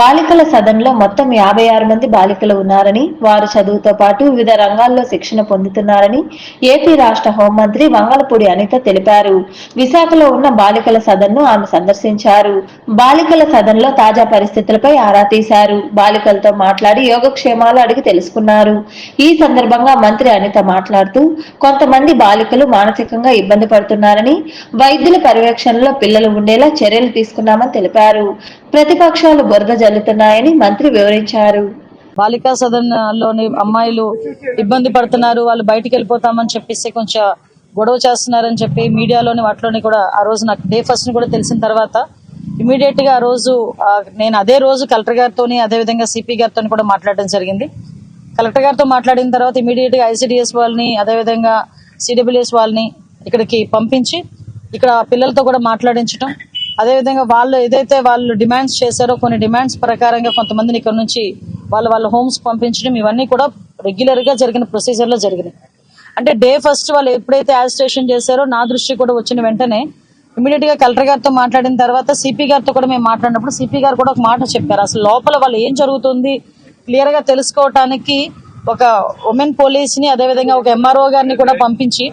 బాలికల సదన్లో మొత్తం యాభై ఆరు మంది బాలికలు ఉన్నారని వారు చదువుతో పాటు వివిధ రంగాల్లో శిక్షణ పొందుతున్నారని ఏపీ రాష్ట్ర హోంమంత్రి వంగలపూడి అనిత తెలిపారు. విశాఖలో ఉన్న బాలికల సదన్ను ఆమె సందర్శించారు. బాలికల సదన్లో తాజా పరిస్థితులపై ఆరా తీశారు. బాలికలతో మాట్లాడి యోగక్షేమాలు అడిగి తెలుసుకున్నారు. ఈ సందర్భంగా మంత్రి అనిత మాట్లాడుతూ కొంతమంది బాలికలు మానసికంగా ఇబ్బంది పడుతున్నారని వైద్యుల పర్యవేక్షణలో పిల్లలు ఉండేలా చర్యలు తీసుకున్నామని తెలిపారు. ప్రతిపక్షాలు బురద జల్లుతున్నాయని మంత్రి వివరించారు. బాలికా సదనంలోని అమ్మాయిలు ఇబ్బంది పడుతున్నారు వాళ్ళు బయటికి వెళ్ళిపోతామని చెప్పేసి కొంచెం గొడవ చేస్తున్నారని చెప్పి మీడియాలోని వాటిలోని కూడా ఆ రోజు నాకు డే ఫస్ట్ని కూడా తెలిసిన తర్వాత ఇమీడియట్గా ఆ రోజు నేను అదే రోజు కలెక్టర్ గారితో అదే విధంగా సిపి గారితో కూడా మాట్లాడడం జరిగింది. కలెక్టర్ గారితో మాట్లాడిన తర్వాత ఇమీడియట్గా ఐసిడిఎస్ వాళ్ళని అదే విధంగా సిడబ్ల్యూఎస్ వాళ్ళని ఇక్కడికి పంపించి ఇక్కడ పిల్లలతో కూడా మాట్లాడించడం అదేవిధంగా వాళ్ళు ఏదైతే వాళ్ళు డిమాండ్స్ చేశారో కొన్ని డిమాండ్స్ ప్రకారంగా కొంతమందిని ఇక్కడ నుంచి వాళ్ళ వాళ్ళ హోమ్స్ పంపించడం ఇవన్నీ కూడా రెగ్యులర్గా జరిగిన ప్రొసీజర్లో జరిగినాయి. అంటే డే ఫస్ట్ వాళ్ళు ఎప్పుడైతే యాజిస్ట్రేషన్ చేశారో నా దృష్టి కూడా వచ్చిన వెంటనే ఇమీడియట్గా కలెక్టర్ గారితో మాట్లాడిన తర్వాత సిపి గారితో కూడా మేము మాట్లాడినప్పుడు సిపి గారు కూడా ఒక మాట చెప్పారు. అసలు లోపల వాళ్ళు ఏం జరుగుతుంది? క్లియర్గా తెలుసుకోవటానికి ఒక ఉమెన్ పోలీస్ని అదేవిధంగా ఒక ఎంఆర్ఓ గారిని కూడా పంపించి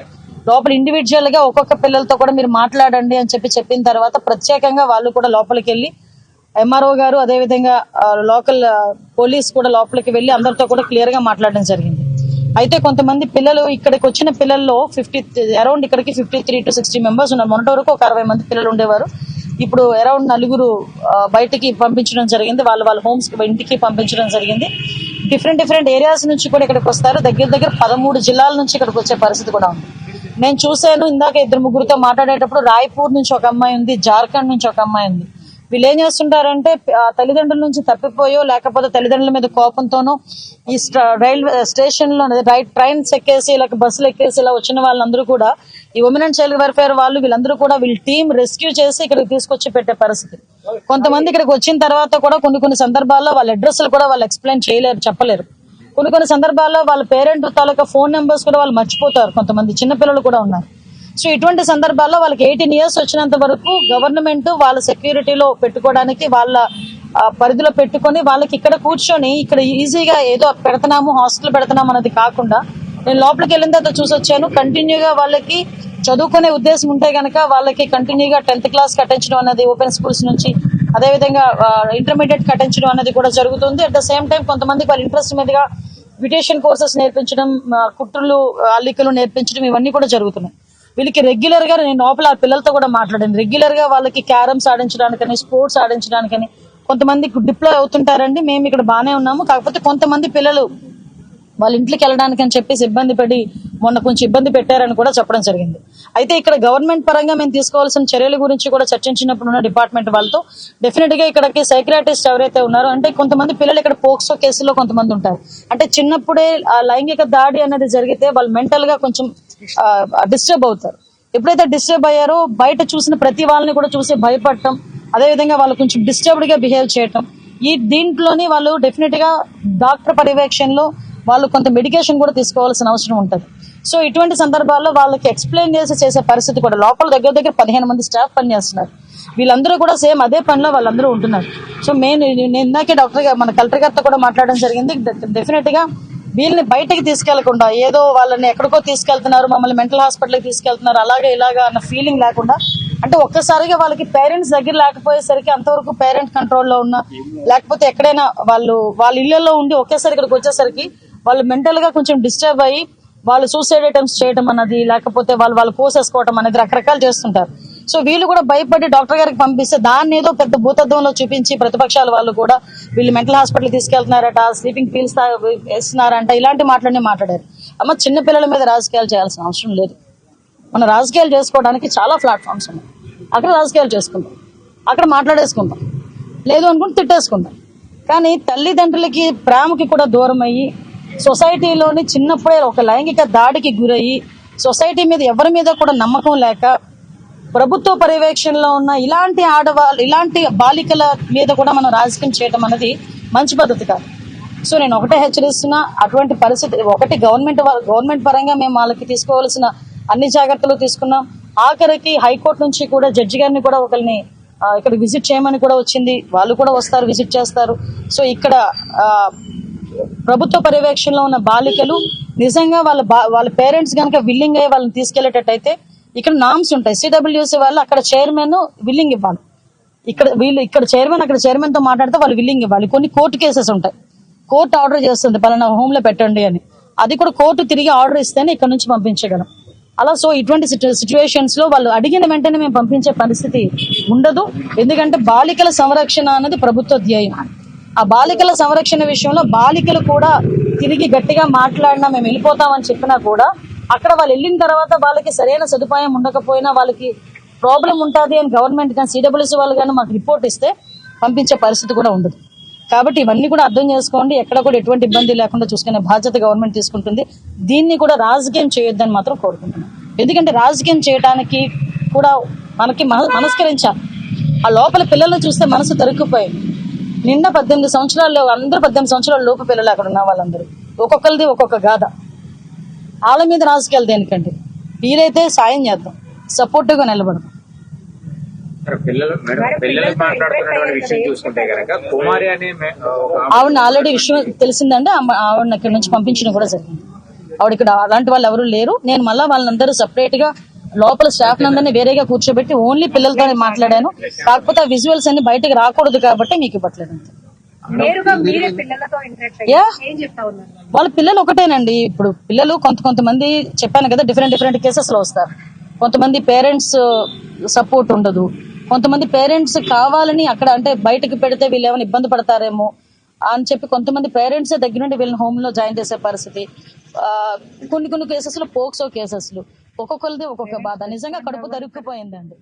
లోపల ఇండివిజువల్గా ఒక్కొక్క పిల్లలతో కూడా మీరు మాట్లాడండి అని చెప్పి చెప్పిన తర్వాత ప్రత్యేకంగా వాళ్ళు కూడా లోపలికి వెళ్ళి ఎంఆర్ఓ గారు అదేవిధంగా లోకల్ పోలీస్ కూడా లోపలికి వెళ్ళి అందరితో కూడా క్లియర్గా మాట్లాడడం జరిగింది. అయితే కొంతమంది పిల్లలు ఇక్కడికి వచ్చిన పిల్లల్లో ఫిఫ్టీ అరౌండ్ ఇక్కడికి fifty three to sixty members ఉన్నారు. మొన్నటి వరకు ఒక అరవై మంది పిల్లలు ఉండేవారు. ఇప్పుడు అరౌండ్ నలుగురు బయటికి పంపించడం జరిగింది. వాళ్ళ వాళ్ళ హోమ్స్ ఇంటికి పంపించడం జరిగింది. డిఫరెంట్ డిఫరెంట్ ఏరియాస్ నుంచి కూడా ఇక్కడికి వస్తారు. దగ్గర దగ్గర పదమూడు జిల్లాల నుంచి ఇక్కడికి వచ్చే పరిస్థితి కూడా ఉంది. నేను చూశాను ఇందాక ఇద్దరు ముగ్గురితో మాట్లాడేటప్పుడు రాయ్పూర్ నుంచి ఒక అమ్మాయి ఉంది జార్ఖండ్ నుంచి ఒక అమ్మాయి ఉంది. వీళ్ళు ఏం చేస్తుంటారంటే తల్లిదండ్రుల నుంచి తప్పిపోయో లేకపోతే తల్లిదండ్రుల మీద కోపంతోనో ఈ రైల్వే స్టేషన్లో రైట్ ట్రైన్స్ ఎక్కేసి ఇలా బస్సులు ఎక్కేసి ఇలా వచ్చిన వాళ్ళందరూ కూడా ఈ ఉమెన్ అండ్ చైల్డ్ వెల్ఫేర్ వాళ్ళు వీళ్ళందరూ కూడా వీళ్ళ టీం రెస్క్యూ చేసి ఇక్కడికి తీసుకొచ్చి పెట్టే పరిస్థితి. కొంతమంది ఇక్కడికి వచ్చిన తర్వాత కూడా కొన్ని కొన్ని సందర్భాల్లో వాళ్ళ అడ్రస్లు కూడా వాళ్ళు ఎక్స్ప్లెయిన్ చేయలేరు చెప్పలేరు. కొన్ని కొన్ని సందర్భాల్లో వాళ్ళ పేరెంట్ తాలూకా ఫోన్ నెంబర్స్ కూడా వాళ్ళు మర్చిపోతారు. కొంతమంది చిన్నపిల్లలు కూడా ఉన్నారు. సో ఇటువంటి సందర్భాల్లో వాళ్ళకి ఎయిటీన్ ఇయర్స్ వచ్చినంత వరకు గవర్నమెంట్ వాళ్ళ సెక్యూరిటీలో పెట్టుకోవడానికి వాళ్ళ పరిధిలో పెట్టుకొని వాళ్ళకి ఇక్కడ కూర్చొని ఇక్కడ ఈజీగా ఏదో పెడుతున్నాము హాస్టల్ పెడుతున్నాము అనేది కాకుండా నేను లోపలికి వెళ్ళిన తర్వాత చూసి వచ్చాను. కంటిన్యూగా వాళ్ళకి చదువుకునే ఉద్దేశం ఉంటే గనక వాళ్ళకి కంటిన్యూగా టెన్త్ క్లాస్ కట్టించడం అనేది ఓపెన్ స్కూల్స్ నుంచి అదేవిధంగా ఇంటర్మీడియట్ కట్టించడం అనేది కూడా జరుగుతుంది. అట్ ద సేమ్ టైం కొంతమందికి వాళ్ళ ఇంట్రెస్ట్ మీదుగా బ్యూటేషన్ కోర్సెస్ నేర్పించడం కుట్రులు అల్లికలు నేర్పించడం ఇవన్నీ కూడా జరుగుతున్నాయి. వీళ్ళకి రెగ్యులర్గా నేను లోపల ఆ పిల్లలతో కూడా మాట్లాడాను. రెగ్యులర్గా వాళ్ళకి క్యారమ్స్ ఆడించడానికని స్పోర్ట్స్ ఆడించడానికని కొంతమంది డిప్లాయ్ అవుతుంటారండి. మేము ఇక్కడ బానే ఉన్నాము. కాకపోతే కొంతమంది పిల్లలు వాళ్ళ ఇంట్లోకి వెళ్ళడానికి అని చెప్పేసి ఇబ్బంది పడి మొన్న కొంచెం ఇబ్బంది పెట్టారని కూడా చెప్పడం జరిగింది. అయితే ఇక్కడ గవర్నమెంట్ పరంగా మేము తీసుకోవాల్సిన చర్యల గురించి కూడా చర్చించినప్పుడు ఉన్న డిపార్ట్మెంట్ వాళ్ళతో డెఫినెట్గా ఇక్కడికి సైక్రాటిస్ట్ ఎవరైతే ఉన్నారో అంటే కొంతమంది పిల్లలు ఇక్కడ పోక్సో కేసులో కొంతమంది ఉంటారు. అంటే చిన్నప్పుడే ఆ లైంగిక దాడి అనేది జరిగితే వాళ్ళు మెంటల్గా కొంచెం డిస్టర్బ్ అవుతారు. ఎప్పుడైతే డిస్టర్బ్ అయ్యారో బయట చూసిన ప్రతి వాళ్ళని కూడా చూసి భయపడటం అదేవిధంగా వాళ్ళు కొంచెం డిస్టర్బ్డ్గా బిహేవ్ చేయటం. ఈ దీంట్లోని వాళ్ళు డెఫినెట్గా డాక్టర్ పర్యవేక్షణలో వాళ్ళు కొంత మెడికేషన్ కూడా తీసుకోవాల్సిన అవసరం ఉంటుంది. సో ఇటువంటి సందర్భాల్లో వాళ్ళకి ఎక్స్ప్లెయిన్ చేసి చేసే పరిస్థితి కూడా లోపల దగ్గర దగ్గర పదిహేను మంది స్టాఫ్ పనిచేస్తున్నారు. వీళ్ళందరూ కూడా సేమ్ అదే పనిలో వాళ్ళందరూ ఉంటున్నారు. సో మెయిన్ నేను ఇందాకే డాక్టర్ గారు మన కలెక్టర్ గారితో కూడా మాట్లాడడం జరిగింది. డెఫినెట్గా వీళ్ళని బయటకి తీసుకెళ్ళకుండా ఏదో వాళ్ళని ఎక్కడికో తీసుకెళ్తున్నారు మమ్మల్ని మెంటల్ హాస్పిటల్కి తీసుకెళ్తున్నారు అలాగే ఇలాగా అన్న ఫీలింగ్ లేకుండా అంటే ఒక్కసారిగా వాళ్ళకి పేరెంట్స్ దగ్గర లేకపోయేసరికి అంతవరకు పేరెంట్ కంట్రోల్లో ఉన్న లేకపోతే ఎక్కడైనా వాళ్ళు వాళ్ళ ఇళ్ళలో ఉండి ఒకేసారి ఇక్కడికి వచ్చేసరికి వాళ్ళు మెంటల్గా కొంచెం డిస్టర్బ్ అయ్యి వాళ్ళు సూసైడ్ అటెంప్ట్స్ చేయడం అన్నది లేకపోతే వాళ్ళు వాళ్ళు కోసేసుకోవడం అనేది రకరకాలు చేస్తుంటారు. సో వీళ్ళు కూడా భయపడి డాక్టర్ గారికి పంపిస్తే దాన్ని ఏదో పెద్ద భూతత్వంలో చూపించి ప్రతిపక్షాల వాళ్ళు కూడా వీళ్ళు మెంటల్ హాస్పిటల్ తీసుకెళ్తున్నారట స్లీపింగ్ పీల్స్ వేస్తున్నారంట ఇలాంటి మాటలన్నీ మాట్లాడారు. అమ్మ చిన్న పిల్లల మీద రాజకీయాలు చేయాల్సిన అవసరం లేదు. మన రాజకీయాలు చేసుకోవడానికి చాలా ప్లాట్ఫామ్స్ ఉన్నాయి. అక్కడ రాజకీయాలు చేసుకుందాం. అక్కడ మాట్లాడేసుకుందాం. లేదు అనుకుంటే తిట్టేసుకుందాం. కానీ తల్లిదండ్రులకి ప్రేమకి కూడా దూరం అయ్యి సొసైటీలోని చిన్నప్పుడే ఒక లైంగిక దాడికి గురయ్యి సొసైటీ మీద ఎవరి మీద కూడా నమ్మకం లేక ప్రభుత్వ పర్యవేక్షణలో ఉన్న ఇలాంటి ఆడవాళ్ళు ఇలాంటి బాలికల మీద కూడా మనం రాజకీయం చేయడం అనేది మంచి పద్ధతి కాదు. సో నేను ఒకటే హెచ్చరిస్తున్నా అటువంటి పరిస్థితి ఒకటి గవర్నమెంట్ గవర్నమెంట్ పరంగా మేము వాళ్ళకి తీసుకోవాల్సిన అన్ని జాగ్రత్తలు తీసుకున్నాం. ఆఖరికి హైకోర్టు నుంచి కూడా జడ్జి గారిని కూడా ఒకరిని ఇక్కడ విజిట్ చేయమని కూడా వచ్చింది. వాళ్ళు కూడా వస్తారు విజిట్ చేస్తారు. సో ఇక్కడ ప్రభుత్వ పర్యవేక్షణలో ఉన్న బాలికలు నిజంగా వాళ్ళ వాళ్ళ పేరెంట్స్ కనుక విల్లింగ్ అయ్యి వాళ్ళని తీసుకెళ్ళేటట్టయితే ఇక్కడ నామ్స్ ఉంటాయి. సిడబ్ల్యూసీ వాళ్ళు అక్కడ చైర్మన్ విల్లింగ్ ఇవ్వాలి. ఇక్కడ వీళ్ళు ఇక్కడ చైర్మన్ అక్కడ చైర్మన్తో మాట్లాడితే వాళ్ళు విల్లింగ్ ఇవ్వాలి. కొన్ని కోర్టు కేసెస్ ఉంటాయి. కోర్టు ఆర్డర్ చేస్తుంది పలానా హోమ్లో పెట్టండి అని. అది కూడా కోర్టు తిరిగి ఆర్డర్ ఇస్తేనే ఇక్కడ నుంచి పంపించగలం. అలా సో ఇటువంటి సిచ్యువేషన్స్లో వాళ్ళు అడిగిన వెంటనే మేము పంపించే పరిస్థితి ఉండదు. ఎందుకంటే బాలికల సంరక్షణ అన్నది ప్రభుత్వ ధ్యేయం. ఆ బాలికల సంరక్షణ విషయంలో బాలికలు కూడా తిరిగి గట్టిగా మాట్లాడినా మేము వెళ్ళిపోతామని చెప్పినా కూడా అక్కడ వాళ్ళు వెళ్ళిన తర్వాత వాళ్ళకి సరైన సదుపాయం ఉండకపోయినా వాళ్ళకి ప్రాబ్లం ఉంటుంది అని గవర్నమెంట్ కానీ సిడబ్ల్యూసీ వాళ్ళు కానీ మాకు రిపోర్ట్ ఇస్తే పంపించే పరిస్థితి కూడా ఉండదు. కాబట్టి ఇవన్నీ కూడా అర్థం చేసుకోండి. ఎక్కడ కూడా ఎటువంటి ఇబ్బంది లేకుండా చూసుకునే బాధ్యత గవర్నమెంట్ తీసుకుంటుంది. దీన్ని కూడా రాజకీయం చేయొద్దని మాత్రం కోరుకుంటున్నాం. ఎందుకంటే రాజకీయం చేయడానికి కూడా మనకి మన- మనస్కరించాలి. ఆ లోపల పిల్లల్ని చూస్తే మనసు తరుక్కుపోయింది. నిన్న పద్దెనిమిది సంవత్సరాలు అందరూ పద్దెనిమిది సంవత్సరాల లోపు పిల్లలు అక్కడ ఉన్న వాళ్ళందరూ. ఒక్కొక్కరిది ఒక్కొక్క గాథ. వాళ్ళ మీద రాజకీయాలు దేనికండి? వీలైతే సాయం చేద్దాం. సపోర్టివ్గా నిలబడదాం. ఆవిడ ఆల్రెడీ విషయం తెలిసిందంటే ఆవిడని ఇక్కడ నుంచి పంపించడం కూడా జరిగింది. ఆవిడ ఇక్కడ అలాంటి వాళ్ళు ఎవరు లేరు. నేను మళ్ళీ వాళ్ళందరూ సపరేట్గా లోపల స్టాఫ్ అందరినీ వేరేగా కూర్చోబెట్టి ఓన్లీ పిల్లలతోనే మాట్లాడాను. కాకపోతే ఆ విజువల్స్ అన్ని బయటకు రాకూడదు కాబట్టి మీకు ఇవ్వట్లేదు పిల్లలతో వాళ్ళ పిల్లలు ఒకటేనండి. ఇప్పుడు పిల్లలు కొంత కొంతమంది చెప్పాను కదా డిఫరెంట్ డిఫరెంట్ కేసెస్లో వస్తారు. కొంతమంది పేరెంట్స్ సపోర్ట్ ఉండదు. కొంతమంది పేరెంట్స్ కావాలని అక్కడ అంటే బయటకు పెడితే వీళ్ళు ఏమైనా ఇబ్బంది పడతారేమో అని చెప్పి కొంతమంది పేరెంట్స్ దగ్గర నుండి వీళ్ళని హోమ్లో జాయిన్ చేసే పరిస్థితి. కొన్ని కొన్ని కేసెస్లో పోక్సో కేసెస్ ఒక్కొక్కరిది ఒక్కొక్క బాధ. నిజంగా కడుపు తరుక్కుపోయిందండి.